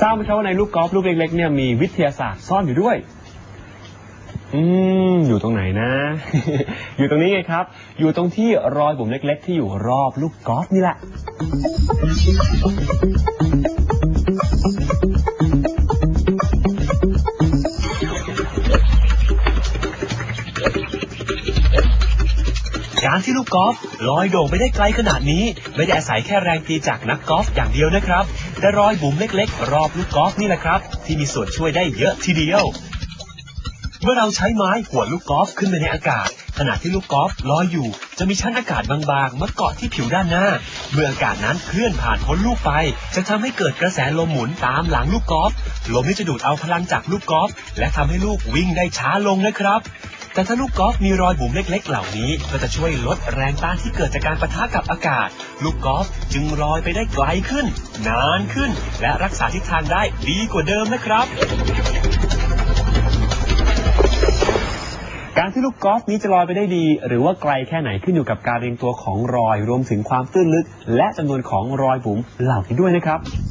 ทราบไหมครับว่าในลูกกอล์ฟลูกเล็กๆเนี่ยมีวิทยาศาสตร์ซ่อนอยู่ด้วย อืม อยู่ตรงไหนนะ อยู่ตรงนี้ไงครับ อยู่ตรงที่รอยบุ๋มเล็ก ๆ ที่อยู่รอบลูกกอล์ฟนี่แหละ การที่ลูกกอล์ฟลอยโด่งไปได้ไกลขนาดนี้ ไม่ได้อาศัยแค่แรงตีจากนักกอล์ฟอย่างเดียวนะครับ แต่รอยบุ๋มเล็กๆ รอบลูกกอล์ฟนี่แหละครับ ที่มีส่วนช่วยได้เยอะทีเดียว เมื่อเราใช้ไม้หัวลูกกอล์ฟขึ้นไปในอากาศ ขณะที่ลูกกอล์ฟลอยอยู่ จะมีชั้นอากาศบางๆมาเกาะที่ผิวด้านหน้า เมื่ออากาศนั้นเคลื่อนผ่านพ้นลูกไป จะทำให้เกิดกระแสลมหมุนตามหลังลูกกอล์ฟลมนี้จะดูดเอาพลังจากลูกกอล์ฟและทำให้ลูกวิ่งได้ช้าลงนะครับ แต่ถ้าลูกกอล์ฟมีรอยบุ๋มเล็ก ๆ เหล่านี้ก็จะช่วยลดแรงต้านที่เกิดจากการปะทะกับอากาศ ลูกกอล์ฟจึงลอยไปได้ไกลขึ้น นานขึ้น และรักษาทิศทางได้ดีกว่าเดิมนะครับการที่ลูกกอล์ฟนี้จะลอยไปได้ดี หรือว่าไกลแค่ไหนขึ้นอยู่กับการเรียงตัวของรอย รวมถึงความตื้นลึก และจำนวนของรอยบุ๋มเหล่านี้ด้วยนะครับ